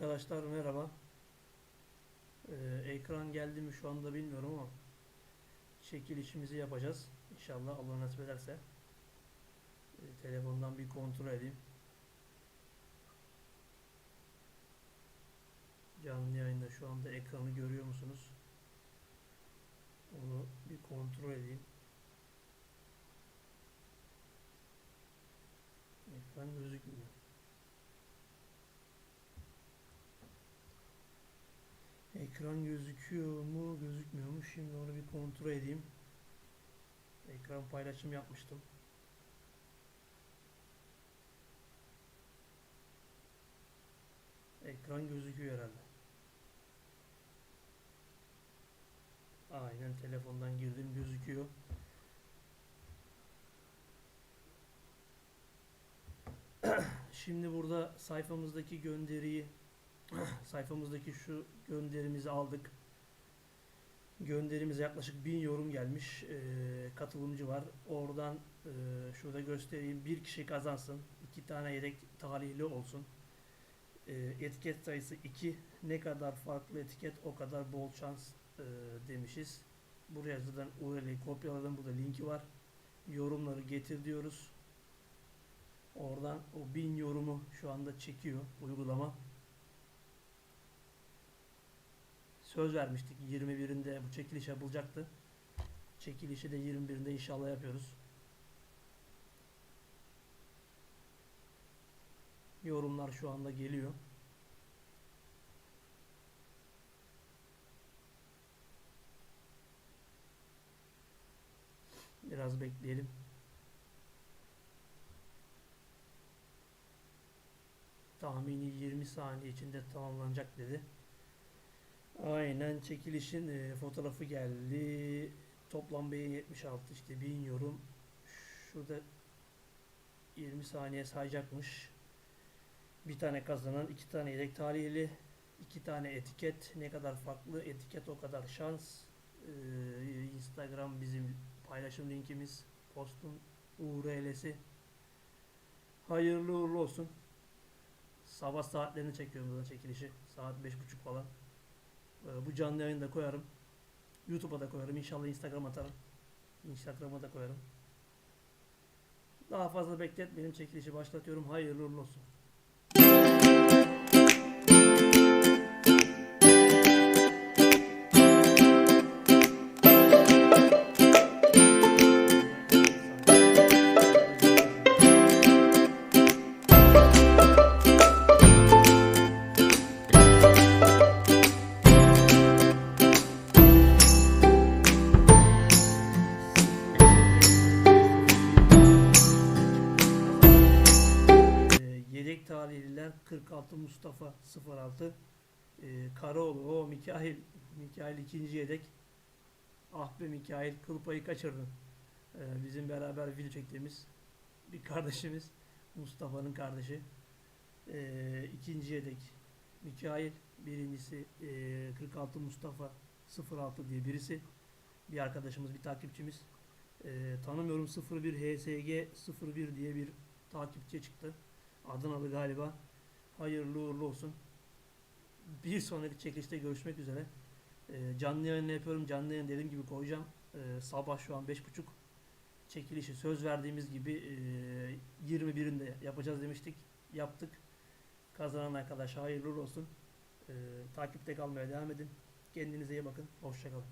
Arkadaşlar merhaba. Ee, ekran geldi mi şu anda bilmiyorum ama çekilişimizi yapacağız. İnşallah Allah nasip ederse. Ee, telefondan bir kontrol edeyim. Canlı yayında şu anda ekranı görüyor musunuz? Onu bir kontrol edeyim. Ekran gözükmüyor. Ekran gözüküyor mu, gözükmüyor mu? Şimdi onu bir kontrol edeyim. Ekran paylaşım yapmıştım. Ekran gözüküyor herhalde. Aynen telefondan girdim gözüküyor. Şimdi burada sayfamızdaki gönderiyi sayfamızdaki şu gönderimizi aldık. Gönderimize yaklaşık 1000 yorum gelmiş. Ee, katılımcı var. Oradan e, şurada göstereyim. Bir kişi kazansın. iki tane yedek talihli olsun. Ee, etiket sayısı 2. Ne kadar farklı etiket o kadar bol şans e, demişiz. Buraya zaten URL'yi kopyaladım. Burada linki var. Yorumları getir diyoruz. Oradan o 1000 yorumu şu anda çekiyor uygulama. Söz vermiştik 21'inde bu çekiliş yapılacaktı. Çekilişi de 21'inde inşallah yapıyoruz. Yorumlar şu anda geliyor. Biraz bekleyelim. Tahmini 20 saniye içinde tamamlanacak dedi. Aynen çekilişin e, fotoğrafı geldi. Toplam beğeni 76 işte 1000 yorum. Şurada 20 saniye sayacakmış. Bir tane kazanan, iki tane yedek talihli, iki tane etiket. Ne kadar farklı etiket o kadar şans. Ee, Instagram bizim paylaşım linkimiz. Postun URL'si. Hayırlı uğurlu olsun. Sabah saatlerini çekiyorum burada çekilişi. Saat 5.30 falan. Ee, bu canlı yayını da koyarım. YouTube'a da koyarım. İnşallah Instagram atarım. Instagram'a da koyarım. Daha fazla bekletmeyelim. Çekilişi başlatıyorum. Hayırlı uğurlu olsun. Yedek talihliler 46 Mustafa 06 ee, Karaoğlu o Mikail Mikail ikinci yedek. Ah be Mikail kıl payı kaçırdın. Ee, bizim beraber video çektiğimiz bir kardeşimiz Mustafa'nın kardeşi. Ee, ikinci yedek Mikail birincisi ee, 46 Mustafa 06 diye birisi. Bir arkadaşımız bir takipçimiz. Ee, tanımıyorum 01 HSG 01 diye bir takipçi çıktı Adanalı galiba. Hayırlı uğurlu olsun. Bir sonraki çekilişte görüşmek üzere. Ee, canlı yayını yapıyorum. Canlı yayın dediğim gibi koyacağım. Ee, sabah şu an 5.30. Çekilişi söz verdiğimiz gibi e, 21'inde yapacağız demiştik. Yaptık. Kazanan arkadaş hayırlı olsun. Ee, takipte kalmaya devam edin. Kendinize iyi bakın. Hoşçakalın.